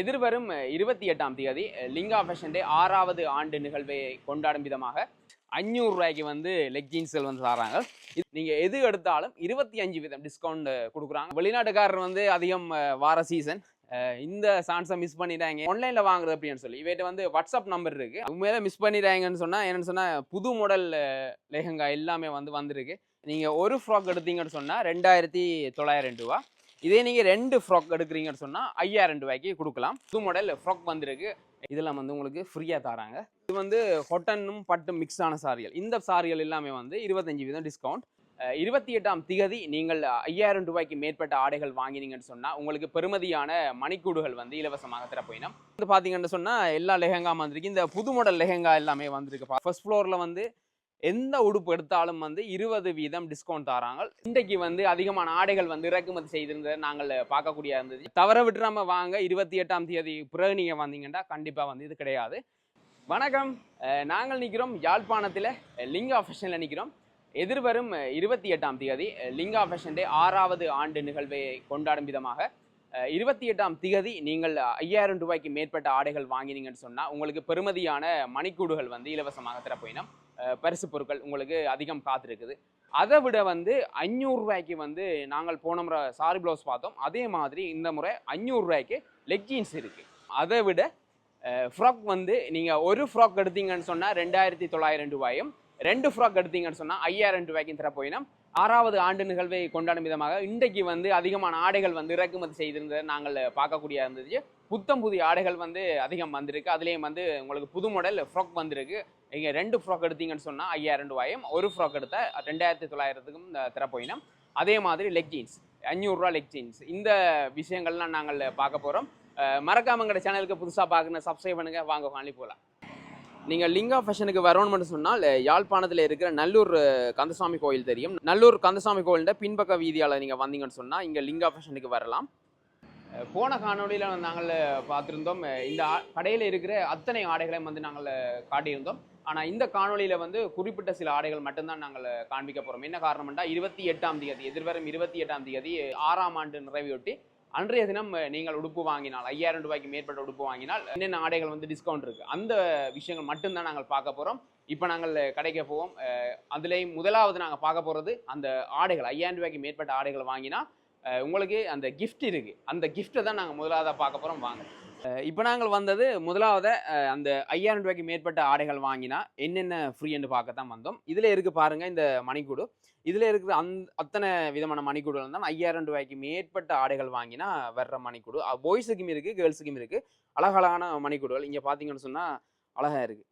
எதிர்வரும் இருபத்தி எட்டாம் தேதி லிங்கா ஃபேஷன் டே ஆறாவது ஆண்டு நிகழ்வை கொண்டாடும் விதமாக அஞ்சூறு ரூபாய்க்கு வந்து லெக் ஜீன்ஸ்கள் வந்து தராங்க. இது எது எடுத்தாலும் இருபத்தி அஞ்சு வீதம் டிஸ்கவுண்ட் கொடுக்குறாங்க. வெளிநாட்டுக்காரர் வந்து அதிகம் வார சீசன் இந்த சான்ஸை மிஸ் பண்ணிட்டாங்க. ஆன்லைன்ல வாங்குறது அப்படின்னு சொல்லி இவர்கிட்ட வந்து வாட்ஸ்அப் நம்பர் இருக்கு. உண்மையில மிஸ் பண்ணிட்டாங்கன்னு சொன்னா என்னன்னு சொன்னா புது மாடல் லெஹங்கா எல்லாமே வந்து வந்திருக்கு. நீங்க ஒரு ஃப்ராக் எடுத்தீங்கன்னு சொன்னா ரெண்டாயிரத்தி தொள்ளாயிரம் ரூபா இதே நீங்கள் ரெண்டு ஃப்ராக் எடுக்கிறீங்கன்னு சொன்னால் ஐயாயிரம் ரூபாய்க்கு கொடுக்கலாம். புது மாடல் ஃப்ராக் வந்திருக்கு. இதெல்லாம் வந்து உங்களுக்கு ஃப்ரீயாக தராங்க. இது வந்து ஹொட்டனும் பட்டும் மிக்ஸ் ஆன சாரிகள். இந்த சாரிகள் எல்லாமே வந்து இருபத்தஞ்சு வீதம் டிஸ்கவுண்ட் இருபத்தி எட்டாம் திகதி நீங்கள் ஐயாயிரம் ரூபாய்க்கு மேற்பட்ட ஆடைகள் வாங்கினீங்கன்னு சொன்னால் உங்களுக்கு பெருமதியான மணிக்கூடுகள் வந்து இலவசமாக தரப்போயினோம். வந்து பார்த்தீங்கன்னு சொன்னால் எல்லா லெஹங்கா வந்திருக்கு இந்த புது மாடல் லெஹெங்கா எல்லாமே வந்திருக்கு. ஃபர்ஸ்ட் ஃப்ளோரில் வந்து எந்த உடுப்பு எடுத்தாலும் வந்து இருபது வீதம் டிஸ்கவுண்ட் தராங்க. இன்றைக்கு வந்து அதிகமான ஆடைகள் வந்து இறக்குமதி செய்திருந்ததை நாங்கள் பார்க்கக்கூடிய இருந்தது. தவற விட்டுறாம வாங்க இருபத்தி எட்டாம் தேதி பிறகு நீங்கள் வந்தீங்கன்னா கண்டிப்பாக வந்து இது கிடையாது. வணக்கம். நாங்கள் நிற்கிறோம் யாழ்ப்பாணத்தில் லிங்கா ஃபேஷனில் நிற்கிறோம். எதிர்வரும் இருபத்தி எட்டாம் தேதி லிங்கா ஃபேஷன் டே ஆறாவது ஆண்டு நிகழ்வை கொண்டாடும் விதமாக இருபத்தி எட்டாம் திகதி நீங்கள் ஐயாயிரம் ரூபாய்க்கு மேற்பட்ட ஆடைகள் வாங்கினீங்கன்னு சொன்னால் உங்களுக்கு பெருமதியான மணிக்கூடுகள் வந்து இலவசமாக தரப்போயினோம். பரிசு பொருட்கள் உங்களுக்கு அதிகம் காத்திருக்குது. அதை விட வந்து அஞ்சூறு ரூபாய்க்கு வந்து நாங்கள் போன முறை சாரி ப்ளவுஸ் பார்த்தோம். அதே மாதிரி இந்த முறை அஞ்சூறு ரூபாய்க்கு லெக் ஜீன்ஸ் இருக்குது அதை விட ஃப்ராக் வந்து நீங்கள் ஒரு ஃப்ராக் எடுத்தீங்கன்னு சொன்னால் ரெண்டாயிரத்தி தொள்ளாயிரம் ரூபாயும் ரெண்டு ஃப்ராக் எடுத்தீங்கன்னு சொன்னால் ஐயாயிரம் ரூபாய்க்கும் தர போயினோம் ஆறாவது ஆண்டு நிகழ்வை கொண்டாடும் விதமாக இன்றைக்கு வந்து அதிகமான ஆடைகள் வந்து இறக்குமதி செய்திருந்ததை நாங்கள் பார்க்கக்கூடிய இருந்துச்சு புத்தம் புதிய ஆடைகள் வந்து அதிகம் வந்திருக்கு. அதுலேயும் வந்து உங்களுக்கு புது மாடல் ஃப்ராக் வந்திருக்கு. நீங்கள் ரெண்டு ஃப்ராக் எடுத்தீங்கன்னு சொன்னால் ஐயாயிரம் ரூபாயும் ஒரு ஃப்ராக் எடுத்தால் ரெண்டாயிரத்தி தொள்ளாயிரத்துக்கும் தர அதே மாதிரி லெக் ஜீன்ஸ் அஞ்சூறுரூவா லெக் ஜீன்ஸ் இந்த விஷயங்கள்லாம் நாங்கள் பார்க்க போகிறோம் மறக்காம சேனலுக்கு புதுசாக பார்க்கணும் சப்ஸ்கிரைப் பண்ணுங்க. வாங்க வாங்கி போகலாம் நீங்கள் லிங்கா ஃபேஷனுக்கு வரணும்னு மட்டும் சொன்னால் யாழ்ப்பாணத்தில் இருக்கிற நல்லூர் கந்தசாமி கோயில் தெரியும். நல்லூர் கந்தசாமி கோயில்ட பின்பக்க வீதியால் நீங்கள் வந்தீங்கன்னு சொன்னால் இங்கே லிங்கா ஃபேஷனுக்கு வரலாம். போன காணொளியில் நாங்கள் பார்த்துருந்தோம். இந்த கடையில் இருக்கிற அத்தனை ஆடைகளையும் வந்து நாங்கள் காட்டியிருந்தோம். ஆனால் இந்த காணொலியில் வந்து குறிப்பிட்ட சில ஆடைகள் மட்டும்தான் நாங்கள் காண்பிக்க போகிறோம் என்ன காரணம்னா இருபத்தி எட்டாம் தேதி எதிர்வரும் இருபத்தி எட்டாம் தேதி ஆறாம் ஆண்டு நிறைவையொட்டி அன்றைய தினம் நீங்கள் உடுப்பு வாங்கினால் ஐயாயிரம் ரூபாய்க்கு மேற்பட்ட உடுப்பு வாங்கினால் என்னென்ன ஆடைகள் வந்து டிஸ்கவுண்ட் இருக்குது அந்த விஷயங்கள் மட்டும்தான் நாங்கள் பார்க்க போகிறோம் இப்போ நாங்கள் கடைக்க போவோம். அதுலேயும் முதலாவது நாங்கள் பார்க்க போகிறது அந்த ஆடைகள் ஐயாயிரம் ரூபாய்க்கு மேற்பட்ட ஆடைகள் வாங்கினா உங்களுக்கு அந்த கிஃப்ட் இருக்குது அந்த கிஃப்ட்டை தான் நாங்கள் முதலாவதாக பார்க்க போகிறோம் வாங்க. இப்போ நாங்கள் வந்தது முதலாவது அந்த ஐயாயிரம் ரூபாய்க்கு மேற்பட்ட ஆடைகள் வாங்கினா என்னென்ன ஃப்ரீன்னு பார்க்க தான் வந்தோம். இதில் இருக்கு பாருங்க இந்த மணிக்கூடு. இதில் இருக்கிற அந் அத்தனை விதமான மணிக்கூடுகள் தான் ஐயாயிரம் ரூபாய்க்கு மேற்பட்ட ஆடைகள் வாங்கினா வர்ற மணிக்கூடு. பாய்ஸுக்கும் இருக்கு கேர்ள்ஸுக்கும் இருக்கு. அழகழகான மணிக்கூடுகள். இங்கே பார்த்தீங்கன்னு சொன்னால் அழகாக இருக்கு.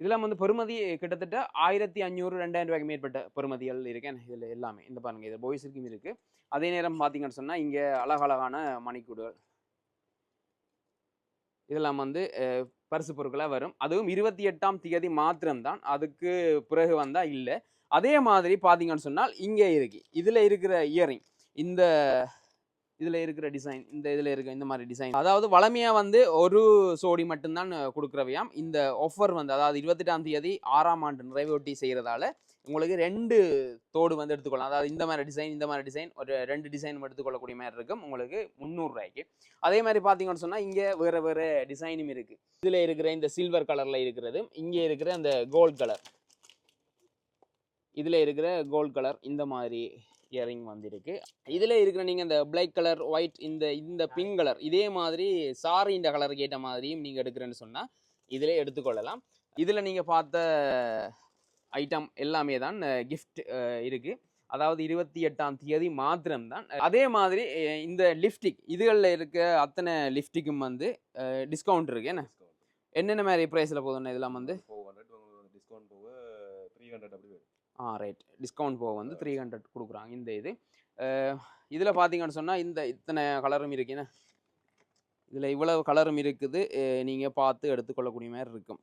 இதெல்லாம் வந்து பெருமதி கிட்டத்தட்ட ஆயிரத்தி அஞ்சூறு ரெண்டாயிரம் ரூபாய்க்கு மேற்பட்ட பெருமதிகள் இருக்கேன். இதில் எல்லாமே. இந்த பாருங்கள் இது பாய்ஸுக்கும் இருக்குது அதே நேரம் பார்த்தீங்கன்னு சொன்னால் இங்கே அழகழகான மணிக்கூடுகள். இதெல்லாம் வந்து பரிசு பொருட்களாக வரும். அதுவும் இருபத்தி எட்டாம் தேதி மாத்திரம்தான். அதுக்கு பிறகு வந்தால் இல்லை. அதே மாதிரி பார்த்தீங்கன்னு சொன்னால் இங்கே இருக்கு. இதில் இருக்கிற இயரிங் இந்த இதில் இருக்கிற டிசைன் இந்த இதில் இருக்க இந்த மாதிரி டிசைன். அதாவது வளமையாக வந்து ஒரு சோடி மட்டும்தான் கொடுக்குறவையாம். இந்த ஆஃபர் வந்து அதாவது இருபத்தெட்டாம் தேதி ஆறாம் ஆண்டு நிறைவொட்டி செய்கிறதால உங்களுக்கு ரெண்டு தோடு வந்து எடுத்துக்கொள்ளலாம். அதாவது இந்த மாதிரி டிசைன் இந்த மாதிரி டிசைன் ஒரு ரெண்டு டிசைன் எடுத்துக்கொள்ளக்கூடிய மாதிரி இருக்கும். உங்களுக்கு முந்நூறுரூவாய்க்கு அதே மாதிரி பார்த்தீங்கன்னு சொன்னால் இங்கே வேறு வேறு டிசைனும் இருக்குது இதில் இருக்கிற இந்த சில்வர் கலரில் இருக்கிறது இங்கே இருக்கிற அந்த கோல்ட் கலர் இதில் இருக்கிற கோல்ட் கலர் இந்த மாதிரி இயரிங் வந்திருக்கு. இதில் இருக்கிற நீங்கள் இந்த பிளாக் கலர் ஒயிட் இந்த இந்த பிங்க் கலர் இதே மாதிரி சாரி இந்த கலருக்கு ஏற்ற மாதிரியும் நீங்கள் எடுக்கிறேன்னு சொன்னால் இதிலே எடுத்துக்கொள்ளலாம். இதில் நீங்கள் பார்த்த ஐட்டம் எல்லாமே தான் கிஃப்ட் இருக்குது அதாவது இருபத்தி எட்டாம் தேதி மாத்திரம்தான். அதே மாதிரி இந்த லிப்டிக் இதுகளில் இருக்க அத்தனை லிப்டிக்கும் வந்து டிஸ்கவுண்ட் இருக்கு. என்ன? என்னென்ன மாதிரி ப்ரைஸில் போதுண்ணே இதெல்லாம் வந்து? டிஸ்கவுண்ட் போக த்ரீ ஹண்ட்ரட் அப்படி ஆ ரைட் டிஸ்கவுண்ட் போக வந்து த்ரீ ஹண்ட்ரட் கொடுக்குறாங்க இந்த இது. இதில் பார்த்தீங்கன்னு சொன்னால் இந்த இத்தனை கலரும் இருக்குண்ணே இதில் இவ்வளவு கலரும் இருக்குது. நீங்கள் பார்த்து எடுத்துக்கொள்ளக்கூடிய மாதிரி இருக்கும்.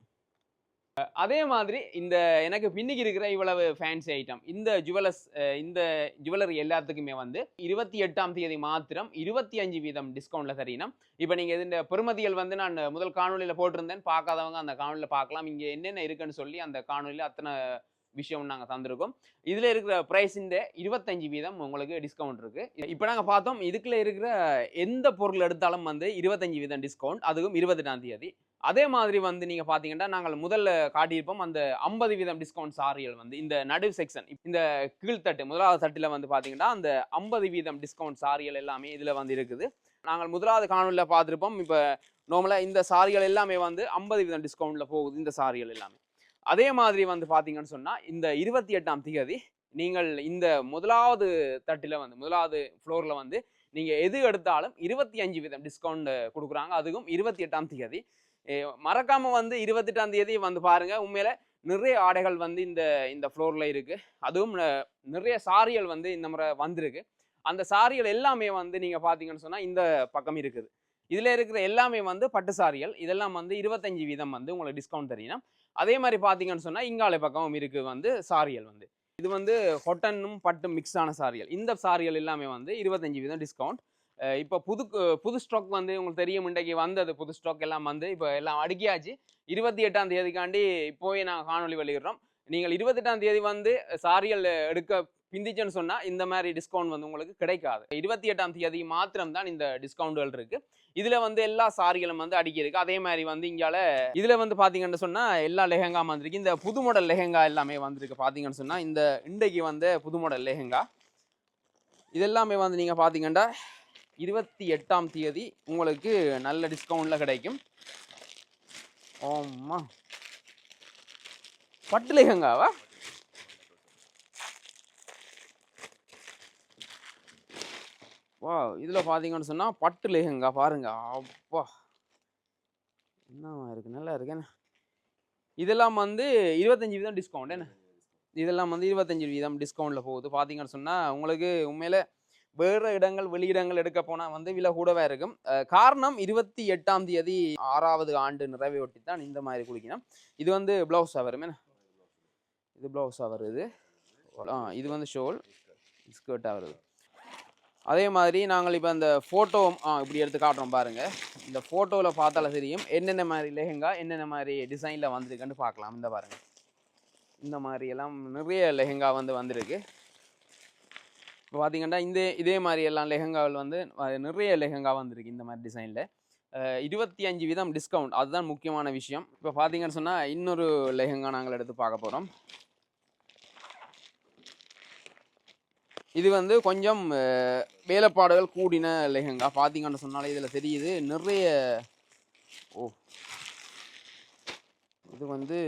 அதே மாதிரி இந்த எனக்கு பின்னுக்கு இருக்கிற இவ்வளவு ஃபேன்சி ஐட்டம் இந்த ஜுவலர்ஸ் இந்த ஜுவல்லரி எல்லாத்துக்குமே வந்து இருபத்தி எட்டாம் தேதி மாத்திரம் இருபத்தி அஞ்சு வீதம் டிஸ்கவுண்ட்ல தரீனம் இப்போ நீங்கள் இந்த பெருமதிகள் வந்து நான் முதல் காணொலியில் போட்டிருந்தேன். பார்க்காதவங்க அந்த காணொலியில் பார்க்கலாம். இங்கே என்னென்ன இருக்குன்னு சொல்லி அந்த காணொலியில் அத்தனை விஷயம் நாங்கள் தந்திருக்கோம். இதில் இருக்கிற ப்ரைஸின் இருபத்தஞ்சு வீதம் உங்களுக்கு டிஸ்கவுண்ட் இருக்கு. இப்போ நாங்கள் பார்த்தோம் இதுக்குள்ள இருக்கிற எந்த பொருள் எடுத்தாலும் வந்து இருபத்தஞ்சு வீதம் டிஸ்கவுண்ட் அதுவும் இருபத்தெட்டாம் தேதி. அதே மாதிரி வந்து நீங்க பாத்தீங்கன்னா நாங்கள் முதல்ல காட்டியிருப்போம் அந்த ஐம்பது வீதம் டிஸ்கவுண்ட் சாரிகள் வந்து இந்த நடு செக்ஷன் இந்த கீழ்த்தட்டு முதலாவது தட்டில் வந்து பாத்தீங்கன்னா அந்த ஐம்பது வீதம் டிஸ்கவுண்ட் சாரிகள் எல்லாமே இதுல வந்து இருக்குது. நாங்கள் முதலாவது காணொலியில் பார்த்துருப்போம் இப்போ நார்மலாக இந்த சாரிகள் எல்லாமே வந்து ஐம்பது வீதம் டிஸ்கவுண்ட்டில் போகுது இந்த சாரிகள் எல்லாமே. அதே மாதிரி வந்து பார்த்தீங்கன்னு சொன்னால் இந்த இருபத்தி எட்டாம் திகதி நீங்கள் இந்த முதலாவது தட்டில் வந்து முதலாவது ஃப்ளோரில் வந்து நீங்கள் எது எடுத்தாலும் இருபத்தி அஞ்சு வீதம் டிஸ்கவுண்ட் கொடுக்குறாங்க. அதுவும் இருபத்தி எட்டாம் தேதி. மறக்காமல் மறக்காம வந்து இருபத்தெட்டாம் தேதி வந்து பாருங்க. உண்மையில நிறைய ஆடைகள் வந்து இந்த இந்த ஃப்ளோர்ல இருக்கு. அதுவும் நிறைய சாரிகள் வந்து இந்த முறை வந்திருக்கு. அந்த சாரிகள் எல்லாமே வந்து நீங்க பாத்தீங்கன்னு சொன்னா இந்த பக்கம் இருக்குது. இதுல இருக்கிற எல்லாமே வந்து பட்டு சாரிகள். இதெல்லாம் வந்து இருபத்தஞ்சு வீதம் வந்து உங்களுக்கு டிஸ்கவுண்ட் தெரியணும் அதே மாதிரி பாத்தீங்கன்னு சொன்னா இங்காலை பக்கமும் இருக்கு வந்து சாரியல் வந்து. இது வந்து ஹொட்டனும் பட்டும் மிக்ஸ் ஆன இந்த சாரியல் எல்லாமே வந்து இருபத்தஞ்சு வீதம் டிஸ்கவுண்ட் இப்போ புது புது ஸ்டாக் வந்து உங்களுக்கு தெரியும் இன்றைக்கு வந்தது புது ஸ்டாக் எல்லாம் வந்து இப்போ எல்லாம் அடுக்கியாச்சு. இருபத்தி எட்டாம் தேதிக்காண்டி இப்போவே நாங்கள் காணொலி வெளியிடுறோம். நீங்கள் இருபத்தெட்டாம் தேதி வந்து சாரிகள் எடுக்க பிந்திச்சுன்னு சொன்னால் இந்த மாதிரி டிஸ்கவுண்ட் வந்து உங்களுக்கு கிடைக்காது. இருபத்தி எட்டாம் தேதி மாத்திரம் தான் இந்த டிஸ்கவுண்ட்கள் இருக்குது இதில் வந்து எல்லா சாரிகளும் வந்து அடிக்கிருக்கு அதே மாதிரி வந்து இங்கால இதில் வந்து பார்த்தீங்கன்னு சொன்னால் எல்லா லெஹங்கா வந்திருக்கு. இந்த புது மாடல் லெஹங்கா எல்லாமே வந்திருக்கு பார்த்தீங்கன்னு சொன்னால் இந்த இன்றைக்கு வந்து புது மாடல் லெஹங்கா. இதெல்லாமே வந்து நீங்கள் பார்த்தீங்கன்னா இருபத்தி எட்டாம் தேதி உங்களுக்கு நல்ல டிஸ்கவுண்ட்டில் கிடைக்கும். ஆமா. பட்டு லெஹங்காவா வா இதில் பார்த்தீங்கன்னு சொன்னால் பட்டு லேகங்கா பாருங்க. அப்பா. என்னவா இருக்கு? நல்லா இருக்கு. இதெல்லாம் வந்து இருபத்தஞ்சி வீதம் டிஸ்கவுண்ட் என்ன? இதெல்லாம் வந்து இருபத்தஞ்சி வீதம் டிஸ்கவுண்ட்டில் போகுது. பார்த்தீங்கன்னு சொன்னால் உங்களுக்கு உண்மையில் வேறு இடங்கள் வெளியிடங்கள் எடுக்க போனால் வந்து விலை கூடவே இருக்கும். காரணம் இருபத்தி எட்டாம் தேதி ஆறாவது ஆண்டு நிறைவை ஒட்டி தான் இந்த மாதிரி குளிக்கணும். இது வந்து ப்ளவுஸாக வரும் என்ன? இது ப்ளவுஸாக வருது. ஆ இது வந்து ஷோல் ஸ்கர்ட்டாக வருது. அதே மாதிரி நாங்கள் இப்போ இந்த ஃபோட்டோ ஆ இப்படி எடுத்து காட்டுறோம் பாருங்கள் இந்த ஃபோட்டோவில் பார்த்தாலும் தெரியும். என்னென்ன மாதிரி லெஹெங்கா என்னென்ன மாதிரி டிசைனில் வந்திருக்குன்னு பார்க்கலாம். இந்த பாருங்கள் இந்த மாதிரி எல்லாம் நிறைய லெஹெங்கா வந்து வந்திருக்கு. இப்போ பார்த்தீங்கன்னா இந்த இதே மாதிரி எல்லாம் லெஹங்காவில் வந்து நிறைய லெஹங்கா வந்திருக்கு இந்த மாதிரி டிசைனில் இருபத்தி அஞ்சு வீதம் டிஸ்கவுண்ட் அதுதான் முக்கியமான விஷயம். இப்போ பார்த்தீங்கன்னு சொன்னால் இன்னொரு லெஹங்கா நாங்கள் எடுத்து பார்க்க போகிறோம் இது வந்து கொஞ்சம் வேலைப்பாடுகள் கூடின லெஹங்கா. பார்த்தீங்கன்னு சொன்னாலே இதில் தெரியுது. நிறைய ஓ. இது வந்து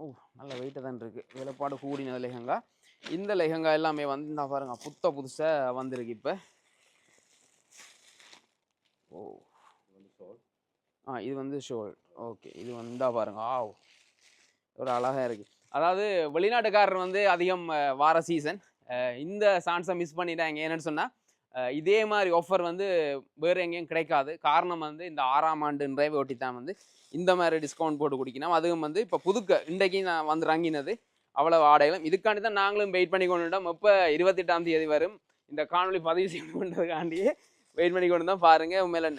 ஓ நல்ல வெயிட்டாக தான் இருக்குது வேலைப்பாடு கூடின லெஹங்கா. இந்த லெஹங்கா எல்லாமே வந்து இந்த பாருங்க புத்த புதுசாக வந்திருக்கு இப்போ. ஓ. ஆ இது வந்து ஷோல். ஓகே இது வந்தா பாருங்க ஆ ஒரு அழகாக இருக்கு. அதாவது வெளிநாட்டுக்காரர் வந்து அதிகம் வார சீசன். இந்த சான்ஸை மிஸ் பண்ணிட்டாங்க. என்னன்னு சொன்னா இதே மாதிரி ஆஃபர் வந்து வேறு எங்கேயும் கிடைக்காது. காரணம் வந்து இந்த ஆறாம் ஆண்டு நிறைவு ஒட்டி தான் வந்து இந்த மாதிரி டிஸ்கவுண்ட் போட்டு குடிக்கணும். அதுவும் வந்து இப்போ புதுக்க இன்றைக்கு நான் வந்து இறங்கினது அவ்வளவு ஆடைகளும். இதுக்காண்டி தான் நாங்களும் வெயிட் பண்ணி கொண்டுட்டோம். இப்போ இருபத்தெட்டாம் தேதி வரும் இந்த காணொளி பதிவு செய்து கொண்டதுக்காண்டியே வெயிட் பண்ணி கொண்டு தான் பாருங்கள் உண்மையில்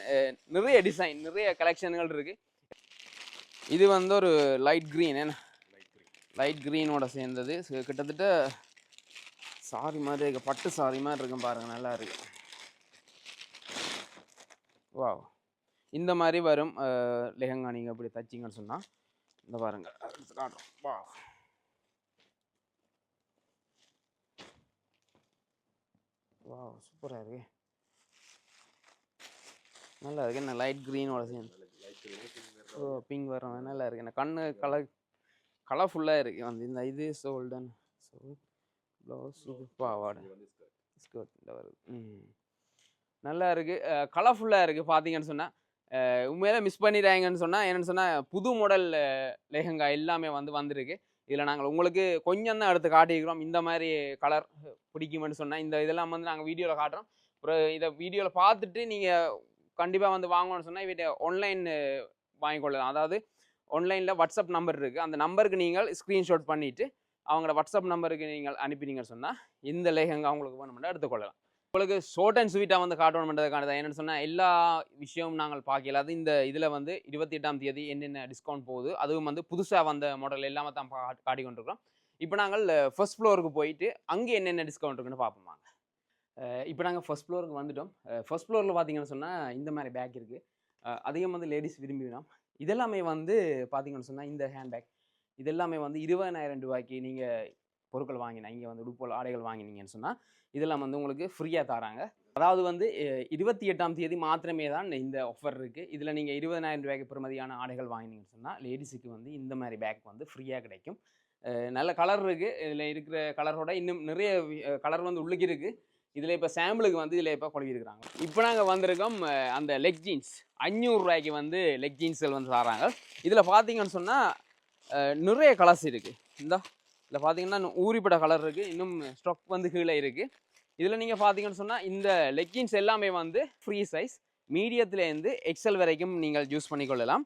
நிறைய டிசைன் நிறைய கலெக்ஷன்கள் இருக்கு. இது வந்து ஒரு லைட் க்ரீன் என்ன? லைட் க்ரீனோட சேர்ந்தது. கிட்டத்தட்ட சாரி மாதிரி இருக்கு. பட்டு சாரி மாதிரி இருக்கும் பாருங்க. நல்லா இருக்கு. வாவ் இந்த மாதிரி வரும். லெஹங்கா நீங்கள் அப்படி தச்சிங்கன்னு சொன்னால் இந்த பாருங்கள் காட்டுறோம். வா வா சூப்பராக இருக்கு. நல்லா இருக்கு என்ன லைட் க்ரீனோட சேர்ந்து. ஓ பிங்க் வர நல்லா இருக்கு. என்ன கண்ணு கலர் கலர்ஃபுல்லாக இருக்கு. வந்து இந்த இது சோல்டன் சோல் ப்ளவுஸ் இது பாவாடை ஸ்கர்ட் இந்த வருது ம். நல்லா இருக்கு. கலர்ஃபுல்லாக இருக்குது பார்த்தீங்கன்னு சொன்னால் உண்மையில மிஸ் பண்ணிடுறாங்கன்னு சொன்னால் என்னென்னு சொன்னால் புது மாடல் லெஹங்கா எல்லாமே வந்து வந்திருக்கு. இதில் நாங்கள் உங்களுக்கு கொஞ்சம் தான் எடுத்து காட்டியிருக்கிறோம். இந்த மாதிரி கலர் பிடிக்குமென்னு சொன்னால் இந்த இதெல்லாம் வந்து நாங்கள் வீடியோவில் காட்டுறோம். அப்புறம் இதை வீடியோவில் பார்த்துட்டு நீங்கள் கண்டிப்பாக வந்து வாங்கணும்னு சொன்னால் இவட்ட ஆன்லைன் வாங்கிக்கொள்ளலாம் அதாவது ஆன்லைனில் வாட்ஸ்அப் நம்பர் இருக்குது அந்த நம்பருக்கு நீங்கள் ஸ்க்ரீன்ஷாட் பண்ணிவிட்டு அவங்களோட வாட்ஸ்அப் நம்பருக்கு நீங்கள் அனுப்பினீங்கன்னு சொன்னால் இந்த லேகங்க அவங்களுக்கு வேணும்னா எடுத்துக்கொள்ளலாம் உங்களுக்கு ஷோர்ட் அண்ட் ஸ்வீட்டாக வந்து காட்டணுன்றதுக்கான தான் என்னென்னு சொன்னால் எல்லா விஷயமும் நாங்கள் பார்க்கல. அது இந்த இதில் வந்து இருபத்தி எட்டாம் தேதி என்னென்ன டிஸ்கவுண்ட் போகுது அதுவும் வந்து புதுசாக வந்த மாடல் எல்லாமே தான் பா காட்டி கொண்டிருக்கிறோம். இப்போ நாங்கள் ஃபர்ஸ்ட் ஃப்ளோருக்கு போயிட்டு அங்கே என்னென்ன டிஸ்கவுண்ட் இருக்குன்னு பார்ப்போம் இப்போ நாங்கள் ஃபர்ஸ்ட் ஃப்ளோருக்கு வந்துட்டோம். ஃபர்ஸ்ட் ஃப்ளோரில் பார்த்தீங்கன்னு சொன்னால் இந்த மாதிரி பேக் இருக்குது அதிகம் வந்து லேடிஸ் விரும்பினோம் இதெல்லாமே வந்து பார்த்தீங்கன்னு சொன்னால் இந்த ஹேண்ட் பேக் இதெல்லாமே வந்து இருபதாயிரம் ரூபாய்க்கு நீங்கள் பொருட்கள் வாங்கினா இங்கே வந்து உடுப்போல் ஆடைகள் வாங்கினீங்கன்னு சொன்னால் இதெல்லாம் வந்து உங்களுக்கு ஃப்ரீயாக தராங்க. அதாவது வந்து இருபத்தி எட்டாம் தேதி மாத்திரமே தான் இந்த ஆஃபர் இருக்குது இதில் நீங்கள் இருபதாயிரம் ரூபாய்க்கு பெறுமதியான ஆடைகள் வாங்கினீங்கன்னு சொன்னால் லேடிஸுக்கு வந்து இந்த மாதிரி பேக் வந்து ஃப்ரீயாக கிடைக்கும். நல்ல கலர் இருக்குது இதில் இருக்கிற கலரோட இன்னும் நிறைய கலர் வந்து உள்ளுக்கு இருக்குது இதில் இப்போ சாம்பிளுக்கு வந்து இதில் இப்போ கொழுவிருக்கிறாங்க இப்போ நாங்கள் வந்திருக்கோம் அந்த லெக் ஜீன்ஸ் அஞ்சூறுரூவாய்க்கு வந்து லெக் ஜீன்ஸ்கள் வந்து தராங்க. இதில் பார்த்தீங்கன்னு சொன்னால் நிறைய கலர்ஸ் இருக்குது இந்த. இதில் பார்த்தீங்கன்னா இன்னும் ஊறிப்பட கலர் இருக்குது இன்னும் ஸ்டாக் வந்து கீழே இருக்குது இதில் நீங்கள் பார்த்தீங்கன்னு சொன்னால் இந்த லெக்கின்ஸ் எல்லாமே வந்து ஃப்ரீ சைஸ் மீடியத்துலேருந்து எக்ஸல் வரைக்கும் நீங்கள் யூஸ் பண்ணிக்கொள்ளலாம்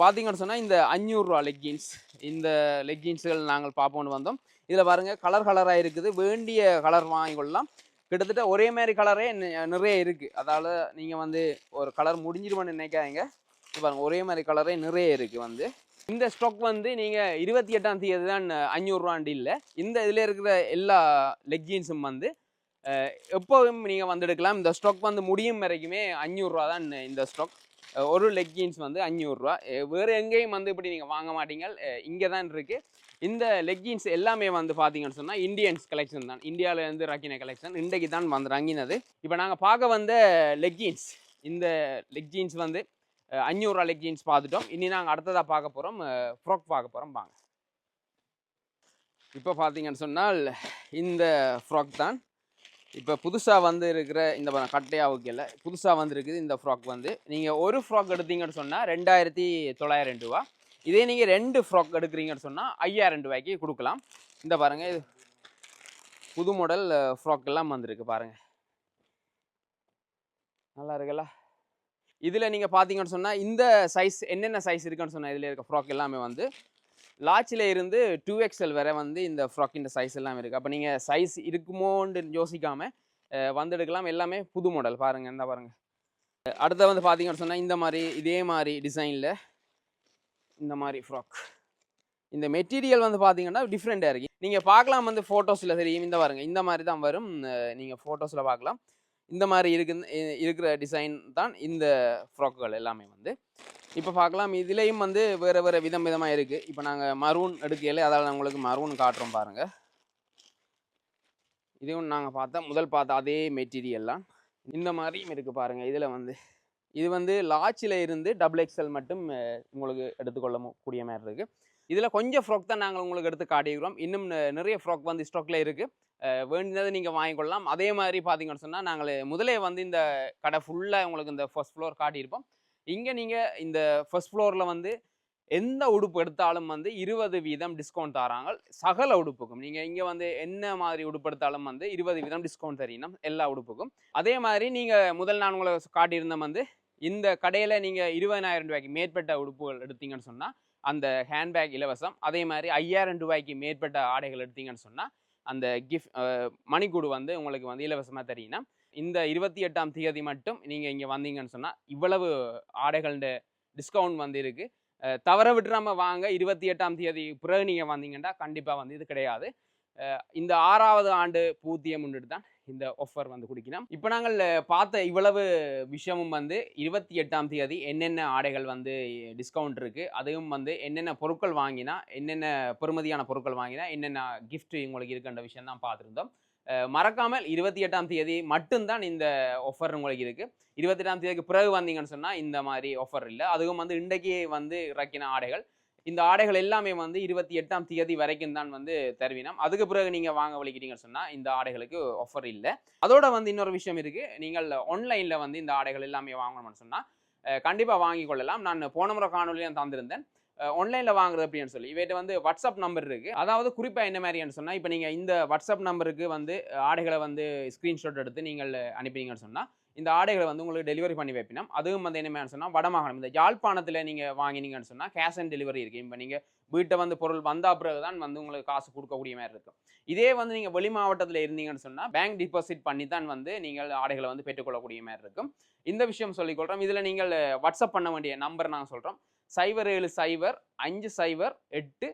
பார்த்தீங்கன்னு சொன்னால் இந்த அஞ்சூறுரூவா லெக்கின்ஸ் இந்த லெக்கின்ஸ்கள் நாங்கள் பார்ப்போம்னு வந்தோம். இதில் பாருங்கள் கலர் கலராக இருக்குது. வேண்டிய கலர் வாங்கிக்கொள்ளலாம் கிட்டத்தட்ட ஒரே மாதிரி கலரே நிறைய இருக்குது அதால் நீங்கள் வந்து ஒரு கலர் முடிஞ்சிருமான்னு நினைக்காதீங்க. இது ஒரே மாதிரி கலரே நிறைய இருக்குது வந்து. இந்த ஸ்டாக் வந்து நீங்கள் இருபத்தி எட்டாம் தேதி தான் அஞ்சூறுரூவாண்டு இல்லை இந்த இதில் இருக்கிற எல்லா லெக்கின்ஸும் வந்து எப்போவும் நீங்கள் வந்து எடுக்கலாம் இந்த ஸ்டாக் வந்து முடியும் வரைக்குமே அஞ்சூறுரூவா தான் இந்த ஸ்டாக் ஒரு லெக்கின்ஸ் வந்து அஞ்சூறுரூவா வேறு எங்கேயும் வந்து இப்படி நீங்கள் வாங்க மாட்டீங்க இங்கே தான் இருக்குது இந்த லெக்கின்ஸ் எல்லாமே வந்து பார்த்தீங்கன்னு சொன்னால் இந்தியன்ஸ் கலெக்ஷன் தான். இந்தியாவிலேருந்து ரக்கின கலெக்ஷன் இன்றைக்கு தான் வந்து ரங்கினது. இப்போ நாங்கள் பார்க்க வந்த லெக்கின்ஸ் இந்த லெக்ஜீன்ஸ் வந்து அஞ்சூறு அலை ஜீன்ஸ் பார்த்துட்டோம் இனி நாங்கள் அடுத்ததாக பார்க்க போகிறோம் ஃப்ராக் பார்க்க போகிறோம் வாங்க இப்போ பார்த்தீங்கன்னு சொன்னால் இந்த ஃப்ராக் தான் இப்போ புதுசாக வந்து இருக்கிற இந்த கட்டையாக ஓகே ஓகேல புதுசாக வந்துருக்குது இந்த ஃப்ராக் வந்து நீங்கள் ஒரு ஃப்ராக் எடுத்தீங்கன்னு சொன்னால் ரெண்டாயிரத்தி தொள்ளாயிரம் ரூபா இதே நீங்கள் ரெண்டு ஃப்ராக் எடுக்கிறீங்கன்னு சொன்னால் ஐயாயிரம் ரூபாய்க்கு கொடுக்கலாம் இந்த பாருங்கள் இது புது மாடல் ஃப்ராக் எல்லாம் வந்திருக்கு பாருங்கள் நல்லா இருக்குல்ல இதில் நீங்கள் பார்த்தீங்கன்னு சொன்னால் இந்த சைஸ் என்னென்ன சைஸ் இருக்குன்னு சொன்னால் இதில் இருக்க ஃப்ராக் எல்லாமே வந்து லார்ஜில் இருந்து டூ எக்ஸ்எல் வரை வந்து இந்த ஃப்ராக்கின் சைஸ் எல்லாமே இருக்குது அப்போ நீங்கள் சைஸ் இருக்குமோன்னு யோசிக்காமல் வந்து எடுக்கலாம் எல்லாமே புது மாடல் பாருங்கள் இந்த பாருங்கள் அடுத்த வந்து பார்த்தீங்கன்னு சொன்னால் இந்த மாதிரி இதே மாதிரி டிசைனில் இந்த மாதிரி ஃப்ராக் இந்த மெட்டீரியல் வந்து பார்த்தீங்கன்னா டிஃப்ரெண்ட்டாக இருக்குது நீங்கள் பார்க்கலாம் வந்து ஃபோட்டோஸில் தெரியும். இந்த பாருங்கள் இந்த மாதிரி தான் வரும். நீங்கள் ஃபோட்டோஸில் பார்க்கலாம் இந்த மாதிரி இருக்கு இருக்கிற டிசைன் தான் இந்த ஃப்ராக்குகள் எல்லாமே வந்து. இப்போ பார்க்கலாம் இதுலேயும் வந்து வேறு வேறு விதம் விதமாக இருக்குது இப்போ நாங்கள் மரூன் எடுக்கையிலே அதால் நான் உங்களுக்கு மரூன் காட்டுறோம் பாருங்கள் இதுவும் நாங்கள் பார்த்தா முதல் பார்த்த அதே மெட்டீரியல் தான். இந்த மாதிரியும் இருக்குது பாருங்கள் இதில் வந்து. இது வந்து லாட்சில் இருந்து டபுள் எக்ஸ்எல் மட்டும் உங்களுக்கு எடுத்துக்கொள்ள கூடிய மாதிரி இருக்குது இதில் கொஞ்சம் ஃப்ராக் தான் நாங்கள் உங்களுக்கு எடுத்து காட்டிக்கிறோம் இன்னும் நிறைய ஃப்ராக் வந்து ஸ்டாக்கில் இருக்குது வேண்டியதை நீங்கள் வாங்கிக்கொள்ளலாம். அதே மாதிரி பார்த்தீங்கன்னு சொன்னால் நாங்கள் முதலே வந்து இந்த கடை ஃபுல்லாக உங்களுக்கு இந்த ஃபர்ஸ்ட் ஃப்ளோர் காட்டியிருப்போம். இங்கே நீங்கள் இந்த ஃபர்ஸ்ட் ஃப்ளோரில் வந்து எந்த உடுப்பு எடுத்தாலும் வந்து இருபது வீதம் டிஸ்கவுண்ட் தராங்க. சகல உடுப்புக்கும். நீங்கள் இங்கே வந்து என்ன மாதிரி உடுப்பு எடுத்தாலும் வந்து இருபது வீதம் டிஸ்கவுண்ட் தரீங்கன்னா எல்லா உடுப்புக்கும். அதே மாதிரி நீங்கள் முதல் நான் உங்களை காட்டியிருந்த வந்து இந்த கடையில் நீங்கள் இருபதாயிரம் ரூபாய்க்கு மேற்பட்ட உடுப்புகள் எடுத்தீங்கன்னு சொன்னால் அந்த ஹேண்ட்பேக் இலவசம். அதே மாதிரி ஐயாயிரம் ரூபாய்க்கு மேற்பட்ட ஆடைகள் எடுத்தீங்கன்னு சொன்னால் அந்த கிஃப்ட் மணிக்கூடு வந்து உங்களுக்கு வந்து இலவசமாக தெரியும்னா இந்த இருபத்தி எட்டாம் தேதி மட்டும் நீங்கள் இங்கே வந்தீங்கன்னு சொன்னால் இவ்வளவு ஆடைகளோட டிஸ்கவுண்ட் வந்து இருக்குது தவற விட்டுறாம வாங்க இருபத்தி எட்டாம் தேதி பிறகு நீங்கள் வந்தீங்கன்னா கண்டிப்பாக வந்து இது கிடையாது. இந்த ஆறாவது ஆண்டு பூத்தியம் முன்னிட்டு தான் இந்த ஆஃபர் வந்து குடிக்கணும் இப்போ நாங்கள் பார்த்த இவ்வளவு விஷயமும் வந்து இருபத்தி எட்டாம் தேதி என்னென்ன ஆடைகள் வந்து டிஸ்கவுண்ட் இருக்குது அதுவும் வந்து என்னென்ன பொருட்கள் வாங்கினா என்னென்ன பெறுமதியான பொருட்கள் வாங்கினா என்னென்ன கிஃப்ட் உங்களுக்கு இருக்குன்ற விஷயம் தான் பார்த்துருந்தோம். மறக்காமல் இருபத்தி எட்டாம் தேதி மட்டும்தான் இந்த ஆஃபர் உங்களுக்கு இருக்குது இருபத்தி எட்டாம் தேதிக்கு பிறகு வந்தீங்கன்னு சொன்னால் இந்த மாதிரி ஆஃபர் இல்லை. அதுவும் வந்து இன்றைக்கு வந்து இறக்கின ஆடைகள். இந்த ஆடைகள் எல்லாமே வந்து இருபத்தி எட்டாம் தேதி வரைக்கும் தான் வந்து தருவினம். அதுக்கு பிறகு நீங்கள் வாங்க வலிக்கிட்டீங்கன்னு சொன்னால் இந்த ஆடைகளுக்கு ஆஃபர் இல்லை. அதோட வந்து இன்னொரு விஷயம் இருக்குது நீங்கள் ஆன்லைனில் வந்து இந்த ஆடைகள் எல்லாமே வாங்கணும்னு சொன்னால் கண்டிப்பாக வாங்கி கொள்ளலாம். நான் போன முறை காணொலியும் தந்திருந்தேன். ஆன்லைனில் வாங்குறது அப்படின்னு சொல்லி. இவர்கிட்ட வந்து வாட்ஸ்அப் நம்பர் இருக்குது அதாவது குறிப்பாக என்ன மாதிரின்னு சொன்னால் இப்போ நீங்கள் இந்த வாட்ஸ்அப் நம்பருக்கு வந்து ஆடைகளை வந்து ஸ்க்ரீன்ஷாட் எடுத்து நீங்கள் அனுப்பினீங்கன்னு சொன்னால் இந்த ஆடைகளை வந்து உங்களுக்கு டெலிவரி பண்ணி வைப்பினோம் அதுவும் வந்து என்ன சொன்னால் வடமாகாணம் இந்த யாழ்ப்பாணத்தில் நீங்கள் வாங்கினீங்கன்னு சொன்னால் கேஷ் ஆன் டெலிவரி இருக்குது இப்போ நீங்கள் வீட்டை வந்து பொருள் வந்தால் பிறகு தான் வந்து உங்களுக்கு காசு கொடுக்கக்கூடிய மாதிரி இருக்கும் இதே வந்து நீங்கள் வெளி மாவட்டத்தில் இருந்தீங்கன்னு சொன்னால் பேங்க் டிபாசிட் பண்ணி தான் வந்து நீங்கள் ஆடைகளை வந்து பெற்றுக்கொள்ளக்கூடிய மாதிரி இருக்கும். இந்த விஷயம் சொல்லிக்கொள்கிறோம் இதில் நீங்கள் வாட்ஸ்அப் பண்ண வேண்டிய நம்பர் நாங்கள் சொல்கிறோம் சைபர் ஏழு சைபர் அஞ்சு சைபர் எட்டு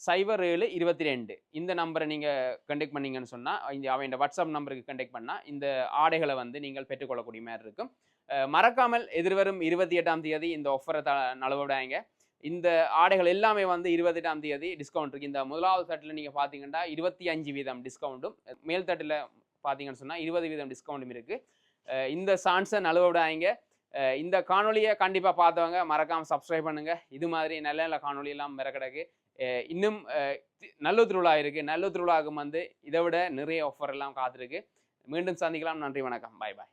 சைபர் ஏழு இருபத்தி ரெண்டு இந்த நம்பரை நீங்கள் கண்டெக்ட் பண்ணீங்கன்னு சொன்னால் இந்த அவன் வாட்ஸ்அப் நம்பருக்கு கண்டெக்ட் பண்ணால் இந்த ஆடைகளை வந்து நீங்கள் பெற்றுக்கொள்ளக்கூடிய மாதிரி இருக்கும். மறக்காமல் எதிர்வரும் இருபத்தி எட்டாம் தேதி இந்த ஆஃபரை த நழுவிடாங்க இந்த ஆடைகள் எல்லாமே வந்து இருபத்தெட்டாம் தேதி டிஸ்கவுண்ட் இருக்குது இந்த முதலாவது தட்டில் நீங்கள் பார்த்தீங்கன்னா இருபத்தி அஞ்சு வீதம் டிஸ்கவுண்ட்டும் மேல் தட்டில் பார்த்தீங்கன்னு சொன்னால் இருபது வீதம் டிஸ்கவுண்ட்டும் இருக்குது இந்த சான்ஸை நழுவிடாங்க இந்த காணொலியை கண்டிப்பாக பார்த்தவங்க மறக்காமல் சப்ஸ்கிரைப் பண்ணுங்கள் இது மாதிரி நல்ல நல்ல காணொலியெல்லாம் மிற கிடக்கு. இன்னும் நல்ல திருவிழா இருக்கு. நல்ல திருவிழாவுக்கு வந்து இதை விட நிறைய ஆஃபர் எல்லாம் காத்திருக்கு. மீண்டும் சந்திக்கலாம். நன்றி வணக்கம். பாய் பாய்